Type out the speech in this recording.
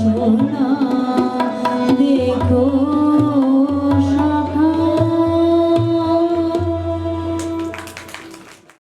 সোনা